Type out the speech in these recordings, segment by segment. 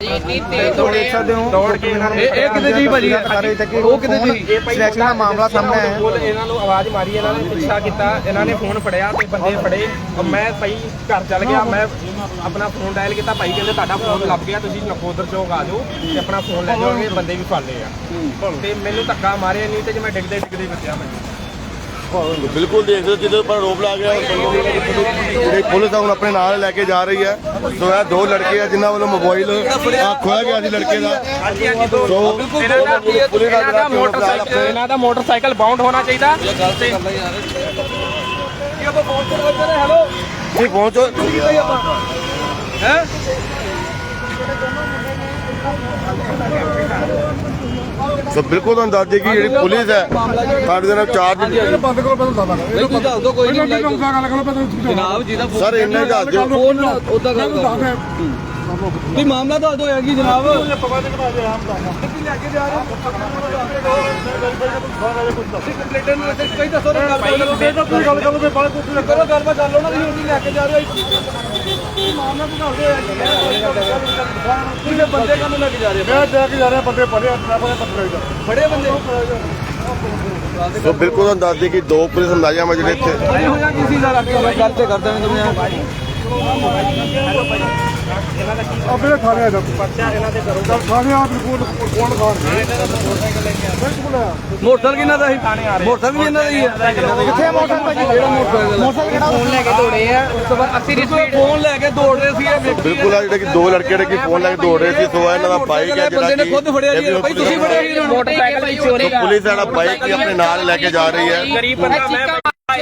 ਦੇਖ ਸਕਦੇ ਹੋ। ਦੌੜ ਕੇ ਇਹ ਕਿਤੇ ਜੀ ਭਾਜੀ? ਉਹ ਕਿਤੇ ਜੀ? ਸਿਲੈਕਸ਼ਨ ਦਾ ਮਾਮਲਾ ਸਾਹਮਣੇ ਆਇਆ। ਕੋਲ ਇਹਨਾਂ ਨੂੰ ਆਵਾਜ਼ ਮਾਰੀ ਇਹਨਾਂ ਨੇ ਪਿੱਛਾ ਕੀਤਾ ਇਹਨਾਂ ਨੇ ਫੋਨ ਫੜਿਆ ਤੇ ਬੰਦੇ ਫੜੇ। ਮੈਂ ਭਾਈ ਘਰ ਚੱਲ ਗਿਆ ਮੈਂ ਆਪਣਾ ਫੋਨ ਡਾਇਲ ਕੀਤਾ ਭਾਈ ਕਹਿੰਦੇ ਤੁਹਾਡਾ ਫੋਨ ਲੱਭ ਗਿਆ ਤੁਸੀਂ ਨਕੋਦਰ ਚੌਕ ਆ ਜਾਓ ਤੇ ਆਪਣਾ ਫੋਨ ਲੈ ਜਾਓ ਇਹ ਬੰਦੇ ਵੀ ਫੜ ਲਏ ਆ। ਤੇ ਮੈਨੂੰ ਧੱਕਾ ਮਾਰਿਆ ਨਹੀਂ ਤੇ ਜੇ ਮੈਂ ਡਿੱਗਦੇ ਡਿੱਗਦੇ ਬਚਿਆ ਮੈਂ। ਬਿਲਕੁਲ ਦੇਖ ਸਕਦੇ ਹੋ ਜਿਹਦੇ ਉੱਪਰ ਰੋਪ ਲਾ ਗਿਆ ਜਿਹੜੇ ਪੁਲਿਸ ਆ ਹੁਣ ਆਪਣੇ ਨਾਲ ਲੈ ਕੇ ਜਾ ਰਹੀ ਹੈ। ਸੋ ਇਹ ਦੋ ਲੜਕੇ ਆ ਜਿਨ੍ਹਾਂ ਵੱਲੋਂ ਮੋਬਾਈਲ ਆ ਖੋਇਆ ਗਿਆ ਸੀ ਲੜਕੇ ਦਾ। ਸੋ ਪੁਲਿਸ ਮੋਟਰਸਾਈਕਲ ਇਹਨਾਂ ਦਾ ਮੋਟਰਸਾਈਕਲ ਬਾਉਂਡ ਹੋਣਾ ਚਾਹੀਦਾ। ਤੇ ਨਹੀਂ ਪਹੁੰਚੋ ਸੋ ਬਿਲਕੁਲ ਤੁਹਾਨੂੰ ਦੱਸ ਦੇ ਕਿ ਜਿਹੜੀ ਪੁਲਿਸ ਹੈ ਸਾਡੇ ਦੇ ਨਾਲ ਚਾਰਜ ਬੰਦ ਕਰੋ ਪਹਿਲਾਂ ਦਾਦਾ ਨਹੀਂ ਤੂੰ ਦੱਸ ਦੋ ਕੋਈ ਨਹੀਂ ਕੀ ਕਰ ਗੱਲ ਪਹਿਲਾਂ ਜਨਾਬ ਜੀ ਦਾ ਸਰ ਇੰਨਾ ਹੀ ਦੱਸ ਦਿਓ। ਫੋਨ ਉਦਾਂ ਗੱਲ ਕਰ ਤੁਸੀਂ ਮਾਮਲਾ ਦੱਸ ਦਿਓ ਹੈਗੀ ਜਨਾਬ। ਕਈ ਦੱਸੋ ਨਾ ਗੱਲ ਕਰੋ ਤੇ ਬਾਅਦ ਤੁਸੀਂ ਕਰੋ ਗੱਲਬਾਤ ਕਰ ਲਓ ਨਾ ਤੁਸੀਂ ਉਹਦੀ ਲੈ ਕੇ ਜਾ ਰਹੇ ਹੋ। ਮਾਮਲਾ ਬੰਦੇ ਕਾਹਨੂੰ ਲੈ ਕੇ ਜਾ ਰਹੇ ਹੋ ਮੈਂ ਜਾ ਕੇ ਜਾ ਰਿਹਾ ਬੰਦੇ ਪੜੇ ਆਪਣੇ ਪੱਤਰ ਦਾ ਬੜੇ ਬੰਦੇ ਸੋ ਬਿਲਕੁਲ ਤੁਹਾਨੂੰ ਦੱਸ ਦੇ ਕਿ ਦੋ ਪੁਲਿਸ ਮੁਲਾਜ਼ਮ ਆ ਜਿਹੜੇ ਇੱਥੇ। ਹੋਇਆ ਕਿਸੇ ਦਾ? ਗੱਲ ਤੇ ਕਰ ਦੇਣੇ ਥਾਣੇ ਆ ਜਾ। ਪਰਚਾ ਇਹਨਾਂ ਦੇ ਕਰੋ ਥਾਣੇ ਆ ਰਿਪੋਰਟ ਕੋਣ ਖਾਣ ਮੋਟਰਸਾਈਕਲ ਕਿੰਨਾ ਦਾ ਸੀ? ਮੋਟਰਸਾਈਕਲ ਵੀ ਇਹਨਾਂ ਦਾ ਹੀ ਹੈ ਕਿੱਥੇ ਮੋਟਰ ਭਾਜੀ? ਕਿਹੜਾ ਮੋਟਰਸਾਈਕਲ ਮੋਟਰ ਕਿਹੜਾ? ਫੋਨ ਲੈ ਕੇ ਦੌੜੇ ਆ। ਉਸ ਤੋਂ ਬਾਅਦ 80 ਦੀ ਸਪੀਡ ਫੋਨ ਲੈ ਕੇ ਦੌੜ ਰਹੇ ਸੀ ਇਹ ਵਿਅਕਤੀ ਬਿਲਕੁਲ ਆ ਜਿਹੜੇ ਕਿ ਦੋ ਲੜਕੇ ਜਿਹੜੇ ਕਿ ਫੋਨ ਲੈ ਕੇ ਦੌੜ ਰਹੇ ਸੀ ਸੋ ਇਹਨਾਂ ਦਾ ਬਾਈਕ ਹੈ ਜਿਹੜਾ ਬੰਦੇ ਨੇ ਕਿ ਖੁਦ ਫੜਿਆ ਜੀ। ਭਾਈ ਤੁਸੀਂ ਫੜਿਆ ਜੀ ਇਹਨਾਂ ਮੋਟਰਸਾਈਕਲ ਵੀ ਚੋਰੀ ਪੁਲਿਸ ਵਾਲਾ ਬਾਈਕ ਹੀ ਆਪਣੇ ਨਾਲ ਲੈ ਕੇ ਜਾ ਰਹੀ ਹੈ। ਗਰੀਬ ਬੰਦਾ ਮੈਂ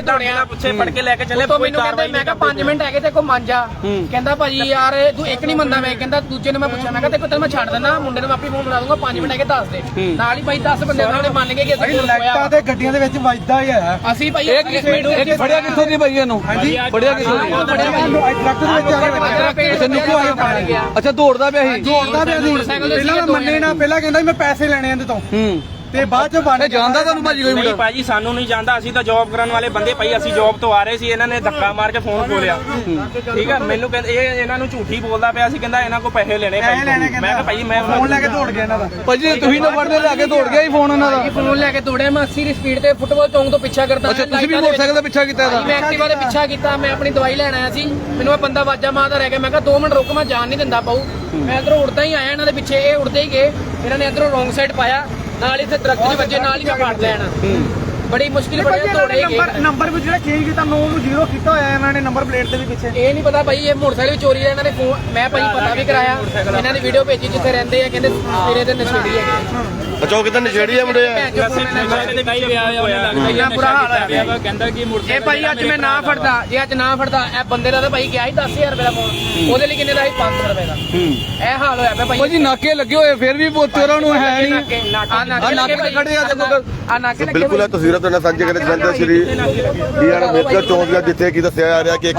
ਦੌੜਿਆ ਪੁੱਛੇ ਫੜ ਕੇ ਲੈ ਕੇ ਚੱਲੇ ਤੋਂ ਕੋਈ ਮੈਨੂੰ ਕਹਿੰਦੇ ਕਾਰਵਾਈ ਮੈਂ ਕਿਹਾ 5 ਮਿੰਟ ਹੈਗੇ ਤੇ ਕੋ ਮੰਜਾ ਕਹਿੰਦਾ ਭਾਜੀ ਯਾਰ ਤੂੰ ਇੱਕ ਨਹੀਂ ਮੰਨਦਾ ਮੈਂ ਕਹਿੰਦਾ ਦੂਜੇ ਨੂੰ ਮੈਂ ਪੁੱਛਿਆ ਮੈਂ ਕਿਹਾ ਤੇ ਤੈਨੂੰ ਮੈਂ ਛੱਡ ਦਿੰਦਾ ਮੁੰਡੇ ਨੂੰ ਮੈਂ ਆਪੇ ਫੋਨ ਬਣਾ ਦੂੰਗਾ 5 ਮਿੰਟ ਹੈਗੇ ਦੱਸ ਦੇ। ਨਾਲ ਹੀ ਭਾਈ 10 ਬੰਦੇ ਉਹਨਾਂ ਨੇ ਮੰਨ ਗਏ ਕਿ ਅਸੀਂ ਹੋਇਆ ਤੇ ਗੱਡੀਆਂ ਦੇ ਵਿੱਚ ਵੱਜਦਾ ਹੀ ਆ ਅਸੀਂ ਭਾਈ ਇਹ ਕੀ ਇਹ ਫੜਿਆ ਕਿੱਥੋਂ ਦੀ ਭਾਈ ਇਹਨੂੰ? ਫੜਿਆ ਕਿੱਥੋਂ ਦੀ? ਟਰੱਕ ਦੇ ਵਿੱਚ ਆ ਕੇ ਅੱਛਾ ਨਿੱਕੂ ਆਇਆ? ਅੱਛਾ ਦੌੜਦਾ ਪਿਆ ਸੀ। ਦੌੜਦਾ ਪਿਆ ਸੀ। ਪਹਿਲਾਂ ਮੰਨੇ ਨਾ ਪਹਿਲਾਂ ਕਹਿੰਦਾ ਮੈਂ ਪੈਸੇ ਲੈਣੇ ਇਹਦੇ ਤੋਂ। ਹੂੰ। ਤੇ ਬਾਅਦ ਚ ਬਣ ਜਾਣਦਾ ਤੁਹਾਨੂੰ ਭਾਜੀ ਕੋਈ ਨਹੀਂ ਮੁੰਡਾ ਭਾਜੀ ਸਾਨੂੰ ਨਹੀਂ ਜਾਂਦਾ। ਅਸੀਂ ਤਾਂ ਜੌਬ ਕਰਨ ਵਾਲੇ ਬੰਦੇ ਭਾਈ ਅਸੀਂ ਜੌਬ ਤੋਂ ਆ ਰਹੇ ਸੀ ਇਹਨਾਂ ਨੇ ਧੱਕਾ ਮਾਰ ਕੇ ਫੋਨ ਖੋਲਿਆ। ਠੀਕ ਹੈ ਮੈਨੂੰ ਕਹਿੰਦੇ ਇਹ ਇਹਨਾਂ ਨੂੰ ਝੂਠੀ ਬੋਲਦਾ ਪਿਆ ਸੀ ਕਹਿੰਦਾ ਇਹਨਾਂ ਕੋਲ ਪੈਸੇ ਲੈਣੇ ਮੈਂ ਕਿਹਾ ਭਾਈ ਮੈਂ ਫੋਨ ਲੈ ਕੇ ਦੌੜ ਗਿਆ ਇਹਨਾਂ ਦਾ। ਭਾਜੀ ਤੁਸੀਂ ਨਾ ਫੜਦੇ ਲੈ ਕੇ ਦੌੜ ਗਿਆ ਹੀ ਫੋਨ ਉਹਨਾਂ ਦਾ। ਫੋਨ ਲੈ ਕੇ ਦੌੜਿਆ ਮੈਂ 80 ਦੀ ਸਪੀਡ ਤੇ ਫੁੱਟਬਾਲ ਚੌਂਕ ਤੋਂ ਪਿੱਛਾ ਕਰਦਾ ਅੱਛਾ ਤੁਸੀਂ ਵੀ ਮੋਟਰਸਾਈਕਲ ਦਾ ਪਿੱਛਾ ਕੀਤਾ ਮੈਂ ਇਹਦਾ ਐਕਟਿਵਾ ਦੇ ਪਿੱਛਾ ਕੀਤਾ ਮੈਂ ਆਪਣੀ ਦਵਾਈ ਲੈਣ ਆਇਆ ਸੀ। ਮੈਨੂੰ ਇਹ ਬੰਦਾ ਵਾਜਾ ਮਾਰਦਾ ਰਹਿ ਗਿਆ ਮੈਂ ਕਿਹਾ 2 ਮਿੰਟ ਰੁਕ ਮੈਂ ਜਾਣ ਨਹੀਂ ਦਿੰਦਾ ਪਾਉ ਮੈਂ ਇਧਰੋਂ ਉੜਦਾ ਹੀ ਆਇਆ ਇਹਨਾਂ ਦੇ ਪਿੱਛੇ ਇਹ ਉੜਦੇ ਹੀ ਗਏ। ਇਹਨਾਂ ਨੇ ਇਧਰੋਂ ਰੋਂਗ ਸਾਈਡ ਪਾਇਆ। ਨਾਲ ਇੱਥੇ ਦਰਖਤ ਦੇ ਵੱਜੇ ਨਾਲ ਹੀ ਮੈਂ ਫੜ ਲੈਣਾ। ਬੜੀ ਮੁਸ਼ਕਿਲ ਬੜੀ ਹੀ ਗਏ ਨੰਬਰ ਵੀ ਜਿਹੜਾ ਚੇਂਜ ਕੀਤਾ 9 ਨੂੰ 0 ਕੀਤਾ ਹੋਇਆ ਇਹਨਾਂ ਨੇ ਨੰਬਰ ਪਲੇਟ ਤੇ ਵੀ ਪਿੱਛੇ। ਇਹ ਨਹੀਂ ਪਤਾ ਭਾਈ ਇਹ ਮੋਟਰਸਾਈਕਲ ਵੀ ਚੋਰੀ ਹੈ ਇਹਨਾਂ ਨੇ ਫੋਨ ਮੈਂ ਭਾਈ ਪਤਾ ਵੀ ਕਰਾਇਆ। ਇਹਨਾਂ ਦੀ ਵੀਡੀਓ ਭੇਜੀ ਜਿੱਥੇ ਰਹਿੰਦੇ ਆ ਕਹਿੰਦੇ ਮੇਰੇ ਤੇ ਨਸ਼ੇੜੀ ਹੈਗੇ ਅੱਛਾ ਉਹ ਕਿਤੇ ਨਸ਼ੇੜੀ ਹੈ ਮੁੰਡੇ? ਆ। ਇੰਨਾ ਬੁਰਾ ਹਾਲ ਹੈ ਕਹਿੰਦਾ ਕਿ ਇਹ ਭਾਈ ਅੱਜ ਮੈਂ ਨਾ ਫੜਦਾ ਜੇ ਅੱਜ ਨਾ ਫੜਦਾ ਇਹ ਬੰਦੇ ਦਾ ਤਾਂ ਭਾਈ ਗਿਆ ਸੀ 10000 ਰੁਪਏ ਦਾ ਫੋਨ ਉਹਦੇ ਲਈ ਕਿੰਨੇ ਦਾ ਸੀ? 500 ਰੁਪਏ ਦਾ। ਇਹ ਹਾਲ ਹੋਇਆ ਪਿਆ ਭਾਈ। ਭਾਜੀ ਨਾਕੇ ਲੱਗੇ ਹੋਏ ਫਿਰ ਵੀ ਚੋਰਾਂ ਨੂੰ ਹੈ ਨਹੀਂ। ਨਾਕੇ ਨਾਕੇ ਨਾਕੇ ਤੇ ਖੜੇ ਆ ਦੇਖੋ ਆ ਨਾਕੇ ਲੱਗੇ ਬਿਲਕੁਲ ਇਹ ਤਸਵੀਰਾਂ ਤੁਹਾਡੇ ਨਾਲ ਸਾਂਝੇ ਕਰੇ ਜਲੰਧਰ ਸ਼੍ਰੀ ਡੀਆਰ ਅੰਬੇਦਕਰ ਚੌਂਕ ਦਾ ਜਿੱਥੇ ਕੀ ਦੱਸਿਆ ਜਾ ਰਿਹਾ ਕਿ ਇੱਕ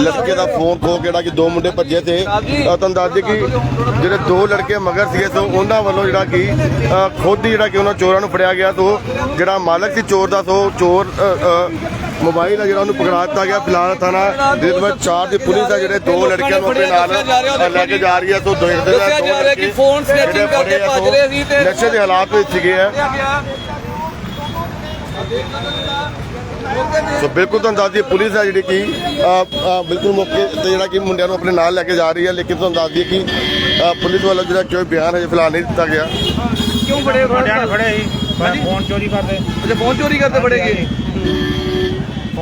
ਲੜਕੇ ਦਾ ਫੋਨ ਖੋ ਜਿਹੜਾ ਕਿ ਦੋ ਮੁੰਡੇ ਭੱਜੇ ਤੇ ਅਹ ਤੁਹਾਨੂੰ ਦੱਸ ਦੇ ਕਿ ਜਿਹੜੇ ਦੋ ਲੜਕੇ ਮਗਰ ਸੀਗੇ ਸੋ ਉਹਨਾਂ ਵੱਲੋਂ ਜਿਹੜਾ ਕਿ ਖੁਦ ਹੀ ਜਿਹੜਾ ਕਿ ਉਹਨਾਂ ਚੋਰਾਂ ਨੂੰ ਫੜਿਆ ਗਿਆ ਸੋ ਜਿਹੜਾ ਮਾਲਕ ਸੀ ਚੋਰ ਦਾ ਸੋ ਚੋਰ ਮੋਬਾਈਲ ਆ ਜਿਹੜਾ ਉਹਨੂੰ ਪਕੜਾ ਦਿੱਤਾ ਗਿਆ। ਫਿਲਹਾਲ ਥਾਣਾ ਦੇ ਵਿੱਚ ਚਾਰ ਦੀ ਪੁਲਿਸ ਆ ਜਿਹੜੇ ਦੋ ਲੜਕਿਆਂ ਨੂੰ ਆਪਣੇ ਨਾਲ ਲੈ ਕੇ ਜਾ ਰਹੀ ਹੈ ਸੋ ਦੇਖਦੇ ਦੱਸਿਆ ਦੋ ਜਾ ਰਿਹਾ ਕਿ ਫੋਨ ਜਿਹੜੇ ਕਰਕੇ ਭੱਜ ਰਹੇ ਸੀ ਤੇ- ਨਸ਼ੇ ਦੇ ਹਾਲਾਤ ਵਿੱਚ ਸੀਗੇ ਆ। ਸੋ ਬਿਲਕੁਲ ਤੁਹਾਨੂੰ ਦੱਸ ਦਈਏ ਪੁਲਿਸ ਹੈ ਜਿਹੜੀ ਕਿ ਬਿਲਕੁਲ ਮੌਕੇ ਤੇ ਜਿਹੜਾ ਕਿ ਮੁੰਡਿਆਂ ਨੂੰ ਆਪਣੇ ਨਾਲ ਲੈ ਕੇ ਜਾ ਰਹੀ ਹੈ ਲੇਕਿਨ ਤੁਹਾਨੂੰ ਦੱਸ ਦਈਏ ਕਿ ਪੁਲਿਸ ਵੱਲੋਂ ਜਿਹੜਾ ਕੋਈ ਬਿਆਨ ਹਜੇ ਫਿਲਹਾਲ ਨਹੀਂ ਦਿੱਤਾ ਗਿਆ। ਕਿਉਂ ਫੜੇ ਮੁੰਡਿਆਂ ਨੇ ਫੜੇ ਸੀ। ਫੋਨ ਚੋਰੀ ਕਰਦੇ। ਅੱਛਾ ਫੋਨ ਚੋਰੀ ਕਰਦੇ ਫੜੇ ਗਏ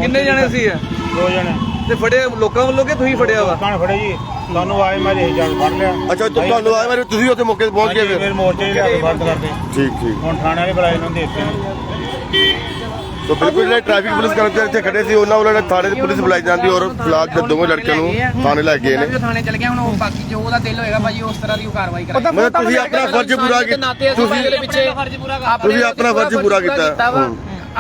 ਕਿੰਨੇ ਜਣੇ ਸੀ ਇਹ? ਦੋ ਜਣੇ। ਤੇ ਫੜੇ ਲੋਕਾਂ ਵੱਲੋਂ ਕਿ ਤੁਸੀਂ ਫੜਿਆ ਵਾ? ਕਾਣ ਫੜੇ ਜੀ। ਤੁਹਾਨੂੰ ਆਏ ਮੈਂ ਇਹ ਜਾਣ ਫੜ ਲਿਆ। ਅੱਛਾ ਤੁ- ਤੁਹਾਨੂੰ ਆਇਆ ਮੇਰੇ ਤੁਸੀਂ ਉੱਥੇ ਮੌਕੇ ਤੇ ਪਹੁੰਚ ਗਏ ਫਿਰ? ਫਿਰ ਮੋਰਚੇ ਦੇ ਬੰਦ ਕਰਦੇ ਠੀਕ ਠੀਕ। ਹੁਣ ਥਾਣੇ ਵਾਲੇ ਬੁਲਾਏ ਨੂੰ ਦਿੱਤੇ ਨੇ। ਸੋ ਬਿਲਕੁਲ ਜਿਹੜੇ ਟ੍ਰੈਫਿਕ ਪੁਲਿਸ ਕਰਮਚਾਰੀ ਇੱਥੇ ਖੜੇ ਸੀ ਉਹਨਾਂ ਵੱਲੋਂ ਥਾਣੇ ਦੀ ਪੁਲਿਸ ਬੁਲਾਈ ਜਾਂਦੀ ਔਰ ਫਿਲਹਾਲ ਜਿਹੜੇ ਦੋਵੇਂ ਲੜਕਿਆਂ ਨੂੰ ਥਾਣੇ ਲੈ ਗਏ ਨੇ। ਥਾਣੇ ਚਲ ਗਿਆ ਹੁਣ ਉਹ ਬਾਕੀ ਜੋ ਉਹਦਾ ਦਿਲ ਹੋਏਗਾ ਭਾਈ ਉਸ ਤਰ੍ਹਾਂ ਦੀ ਉਹ ਕਾਰਵਾਈ ਕਰੇ ਮਤਲਬ ਤੁਸੀਂ ਆਪਣਾ ਫਰਜ਼ ਪੂਰਾ ਕੀਤਾ। ਤੁਸੀਂ ਆਪਣਾ ਫਰਜ਼ ਪੂਰਾ ਕੀਤਾ।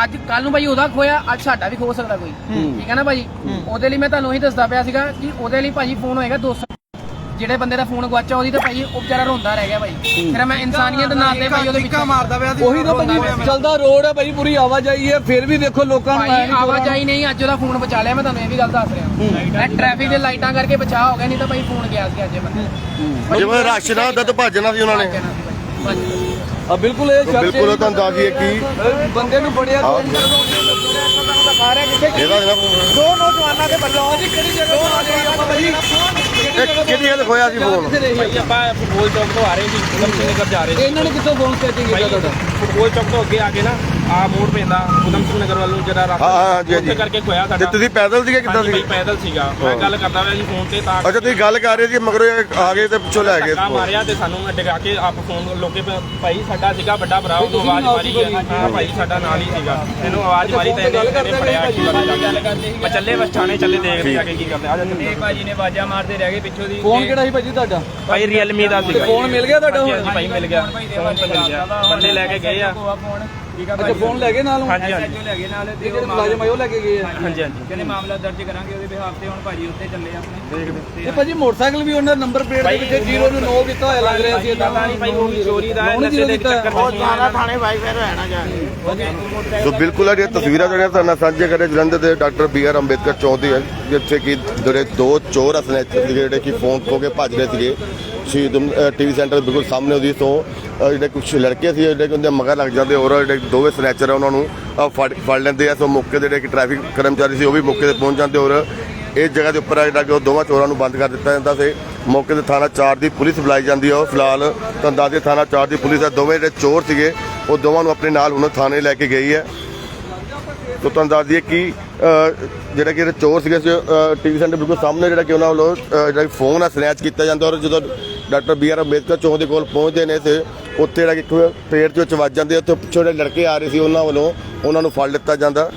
ਅੱਜ ਕੱਲ ਨੂੰ ਭਾਈ ਉਹਦਾ ਖੋਇਆ ਅੱਜ ਸਾਡਾ ਵੀ ਖੋ ਸਕਦਾ ਕੋਈ। ਠੀਕ ਹੈ ਨਾ ਭਾਈ? ਉਹਦੇ ਲਈ ਮੈਂ ਤੁਹਾਨੂੰ ਉਹੀ ਦੱਸਦਾ ਪਿਆ ਸੀਗਾ ਕਿ ਉਹਦੇ ਲਈ ਭਾਜੀ ਫੋਨ ਹੋਏਗਾ 200 ਜਿਹੜੇ ਬੰਦੇ ਦਾ ਫੋਨ ਗਵਾਚਾ ਉਹਦੀ ਤਾਂ ਭਾਈ ਉਹ ਵਿਚਾਰਾ ਰੋਂਦਾ ਰਹਿ ਗਿਆ ਭਾਈ। ਫਿਰ ਮੈਂ ਇਨਸਾਨੀਅਤ ਦੇ ਭਾਈ ਉਹਦੇ ਵਿੱਚ ਮਾਰਦਾ ਪਿਆ ਉਹੀ ਤਾਂ ਭਾਜੀ ਚੱਲਦਾ ਰੋਡ ਹੈ ਭਾਈ ਪੂਰੀ ਆਵਾਜਾਈ ਹੈ ਫਿਰ ਵੀ ਦੇਖੋ ਲੋਕਾਂ ਨੂੰ ਭਾਈ ਆਵਾਜਾਈ ਨਹੀਂ ਅੱਜ ਉਹਦਾ ਫੋਨ ਬਚਾ ਲਿਆ ਮੈਂ ਤੁਹਾਨੂੰ ਇਹ ਵੀ ਗੱਲ ਦੱਸ ਰਿਹਾ। ਇਹ ਟ੍ਰੈਫਿਕ ਦੇ ਲਾਈਟਾਂ ਕਰਕੇ ਬਚਾਅ ਹੋ ਗਿਆ ਨਹੀਂ ਤਾਂ ਭਾਈ ਫੋਨ ਗਿਆ ਸੀ ਅੱਜ ਇਹ ਬੰਦੇ ਜਿਵੇਂ ਰਸ਼ ਨਾ ਹੁੰਦਾ ਤਾਂ ਭੱਜਣਾ ਸੀ ਉਹਨਾਂ ਨੇ। ਆ ਬਿਲਕੁਲ ਇਹ ਚਰਚੇ ਬਿਲਕੁਲ ਤੁਹਾਨੂੰ ਦੱਸ ਦਈਏ ਕਿ ਬੰਦੇ ਨੂੰ ਬੜਿਆ ਇਹਦਾ ਦੋ ਨੌਜਵਾਨਾਂ ਦੇ ਵੱਲੋਂ ਜੀ ਕਿਹੜੀ ਜਗ੍ਹਾ ਤੋਂ ਭਾਈ ਇਹ ਕਿਹਦੀ ਖੋਇਆ ਸੀ ਫੋਨ? ਭਾਈ ਆਪਾਂ ਫੁੱਟਬਾਲ ਚੌਕ ਤੋਂ ਆ ਰਹੇ ਸੀ ਉਦਮ ਸਿੰਘ ਨਗਰ ਜਾ ਰਹੇ ਸੀ। ਇਹਨਾਂ ਨੇ ਕਿੱਥੋਂ ਫੋਨ ਸੈਟਿੰਗ ਕੀਤਾ ਤੁਹਾਡਾ? ਫੁੱਟਬਾਲ ਚੌਕ ਤੋਂ ਅੱਗੇ ਆ ਕੇ ਨਾ ਆ ਮੋੜ ਪੈਂਦਾ ਉਦਮ ਸਿੰਘ ਨਗਰ ਵੱਲੋਂ ਜਿਹੜਾ ਹਾਂ, ਰਸਤਾ ਹਾਂ, ਜੀ, ਉੱਥੇ ਜੀ। ਕਰਕੇ ਖੋਇਆ ਤੇ ਸਾਡਾ ਤੁਸੀਂ ਪੈਦਲ ਸੀਗੇ ਕਿੱਦਾਂ ਹਾਂਜੀ ਸੀ ਪੈਦਲ ਸੀਗਾ। ਮੈਂ ਗੱਲ ਕਰਦਾ ਪਿਆ ਜੀ ਫੋਨ ਤੇ ਤਾਂ ਅੱਛਾ ਤੁਸੀਂ ਗੱਲ ਕਰ ਰਹੇ ਸੀ ਮਗਰੋਂ ਇਹ ਆ ਗਏ ਤੇ ਪਿੱਛੋਂ ਲੈ ਗਏ ਧੱਕਾ। ਮਾਰਿਆ ਤੇ ਸਾਨੂੰ ਡਗਾ ਕੇ ਆਪ ਫੋਨ ਲੋਕੇ ਪ- ਭਾਈ ਸਾਡਾ ਸੀਗਾ ਵੱਡਾ ਭਰਾ ਉਹਨੂੰ ਆਵਾਜ਼ ਮਾਰੀ ਹੈ ਹਾਂ ਭਾਈ ਸਾਡਾ ਨਾਲ ਹੀ ਸੀਗਾ। ਇਹਨੂੰ ਆਵਾਜ਼ ਮਾਰੀ ਤੇ ਇਹਨੇ ਇਹਨੇ ਫੜਿਆ ਕੀ ਮੈਂ ਚੱਲੇ ਬਸ ਥਾਣੇ ਚੱਲੇ ਦੇਖਦੇ ਆ ਕੇ ਕੀ ਕਰਦੇ ਆ। ਜਾਂਦੇ ਭਾਜੀ ਨੇ ਬਾਜਾ ਮਾਰਦੇ ਰਹਿ ਗਏ ਪਿੱਛੋਂ ਦੀ। ਫੋਨ ਕਿਹੜਾ ਸੀ ਭਾਜੀ ਤੁਹਾਡਾ? ਭਾਈ ਰੀਅਲਮੀ ਦਾ ਸੀਗਾ। ਫੋਨ ਮਿਲ ਗਿਆ ਤੁਹਾਡਾ ਹੁਣ? ਹਾਂਜੀ ਭਾਈ ਮਿਲ ਗਿਆ। ਫੋਨ ਮਿਲ ਗਿਆ। ਬੰਦੇ ਲੈ ਕੇ ਗਏ ਆ। ਫੋਨ। ਠੀਕ ਆ ਅੱਛਾ ਫੋਨ ਲੈ ਗਏ ਨਾਲ ਹੁਣ? ਹਾਂਜੀ ਹਾਂਜੀ। ਲੈ ਗਏ ਨਾਲ ਇਹ ਜਿਹੜੇ ਮੁਲਾਜ਼ਮ ਆਏ ਉਹ ਲੈ ਕੇ ਗਏ ਆ? ਹਾਂਜੀ ਹਾਂਜੀ ਕਹਿੰਦੇ ਮਾਮਲਾ ਦਰਜ ਕਰਾਂਗੇ ਉਹਦੇ ਬਿਹਾਫ ਤੇ ਹੁਣ ਭਾਜੀ ਉੱਤੇ ਚੱਲੇ ਆਪਣੇ। ਇਹ ਭਾਜੀ ਮੋਟਰਸਾਈਕਲ ਵੀ ਉਹਨਾਂ ਨੰਬਰ ਪਲੇਟ ਦੇ ਵਿੱਚ 0 ਨੂੰ 9 ਕੀਤਾ ਹੋਇਆ ਲੱਗ ਰਿਹਾ ਸੀ ਇਹਦਾ ਪਤਾ ਨਹੀਂ ਭਾਈ ਉਹ ਵੀ ਚੋਰੀ ਦਾ ਹੈ ਨੌ ਨੀ ਨਸ਼ੇ ਜ਼ੀਰੋ ਦੇ ਕੀਤਾ ਚੱਕਰ ਬਹੁਤ ਵਿੱਚ ਸੋ ਬਿਲਕੁਲ ਇਹ ਤਸਵੀਰਾਂ ਜਿਹੜੀਆਂ ਤੁਹਾਨੂੰ ਸਾਂਝੇ ਕਰੇ ਜਲੰਧਰ ਦੇ ਡਾਕਟਰ ਬੀ ਆਰ ਅੰਬੇਦਕਰ ਚੌਂਕ ਦੀ ਹੈ ਜਿੱਥੇ ਕਿ ਜਿਹੜੇ ਦੋ ਚੋਰ ਅਸਨੈਚਰ ਜਿਹੜੇ ਕਿ ਫੋਨ ਖੋ ਕੇ ਭੱਜ ਰਹੇ ਸੀਗੇ। ਸ਼ਹੀਦ ਟੀਵੀ ਸੈਂਟਰ ਬਿਲਕੁਲ ਸਾਹਮਣੇ ਉਹਦੀ ਤੋਂ ਅ, ਜਿਹੜੇ ਕੁਝ ਲੜਕੇ ਸੀ ਜਿਹੜੇ ਕਿ ਉਹਦੇ ਮਗਰ ਲੱਗ ਜਾਂਦੇ ਔਰ ਜਿਹੜੇ ਦੋਵੇਂ ਸਨੈਚਰ ਆ, ਉਹਨਾਂ ਨੂੰ ਫੜ ਫੜ ਲੈਂਦੇ ਆ। ਸੋ ਮੌਕੇ ਤੇ ਜਿਹੜੇ ਕਿ ਟ੍ਰੈਫਿਕ ਕਰਮਚਾਰੀ ਸੀ, ਉਹ ਵੀ ਮੌਕੇ ਤੇ ਪਹੁੰਚ ਜਾਂਦੇ ਔਰ ਇਸ ਜਗ੍ਹਾ ਦੇ ਉੱਪਰ ਆ ਜਿਹੜਾ ਕਿ ਉਹ ਦੋਵਾਂ ਚੋਰਾਂ ਨੂੰ ਬੰਦ ਕਰ ਦਿੱਤਾ ਜਾਂਦਾ ਸੀ। ਮੌਕੇ ਤੇ ਥਾਣਾ 4 ਦੀ ਪੁਲਿਸ ਬੁਲਾਈ ਜਾਂਦੀ ਹੈ ਉਹ ਫਿਲਹਾਲ ਤੁਹਾਨੂੰ ਦੱਸ ਥਾਣਾ 4 ਦੀ ਪੁਲਿਸ ਆ। ਦੋਵੇਂ ਜਿਹੜੇ ਚੋਰ ਸੀਗੇ, ਉਹ ਦੋਵਾਂ ਨੂੰ ਆਪਣੇ ਨਾਲ ਹੁਣ ਥਾਣੇ ਲੈ ਕੇ ਗਈ ਹੈ। ਤੋ ਤੁਹਾਨੂੰ ਦੱਸ ਦਈਏ ਕਿ ਜਿਹੜਾ ਕਿ ਚੋਰ ਸੀਗੇ ਟੀਵੀ ਸੈਂਟਰ ਬਿਲਕੁਲ ਸਾਹਮਣੇ ਜਿਹੜਾ ਕਿ ਉਹਨਾਂ ਵੱਲੋਂ ਜਿਹੜਾ ਫੋਨ ਆ ਸਨੈਚ ਕੀਤਾ ਜਾਂਦਾ ਔਰ ਜਦੋਂ ਡਾਕਟਰ ਬੀ ਆਰ ਅੰਬੇਦਕਰ ਚੌਂਕ ਦੇ ਕੋਲ ਪਹੁੰਚਦੇ ਨੇ, ਤੇ ਉੱਥੇ ਜਿਹੜਾ ਕਿ ਇੱਕ ਪੇੜ ਚ ਵਿੱਚ ਵੱਜ ਜਾਂਦੇ ਆ, ਉੱਥੇ ਪਿੱਛੋਂ ਜਿਹੜੇ ਲੜਕੇ ਆ ਰਹੇ ਸੀ, ਉਹਨਾਂ ਵੱਲੋਂ ਉਹਨਾਂ ਨੂੰ ਫੜ ਲਿੱਤਾ ਜਾਂਦਾ।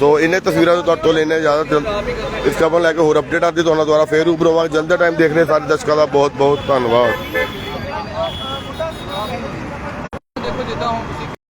ਸੋ ਇਹਨੇ ਤਸਵੀਰਾਂ ਤੋਂ ਤੁਹਾਡੇ ਤੋਂ ਲੈਣੇ ਜ਼ਿਆਦਾ ਜਲਦ ਇਸ ਖਬਰ ਲੈ ਕੇ ਹੋਰ ਅਪਡੇਟ ਆਦੀ ਤੁਹਾਨੂੰ ਦੁਆਰਾ ਫੇਰ ਰੂਬਰੂ ਹੋਵਾਂਗੇ। ਜਲਦ ਟਾਈਮ ਦੇਖ ਰਹੇ ਸਾਰੇ ਦਰਸ਼ਕਾਂ ਦਾ ਬਹੁਤ ਬਹੁਤ ਧੰਨਵਾਦ।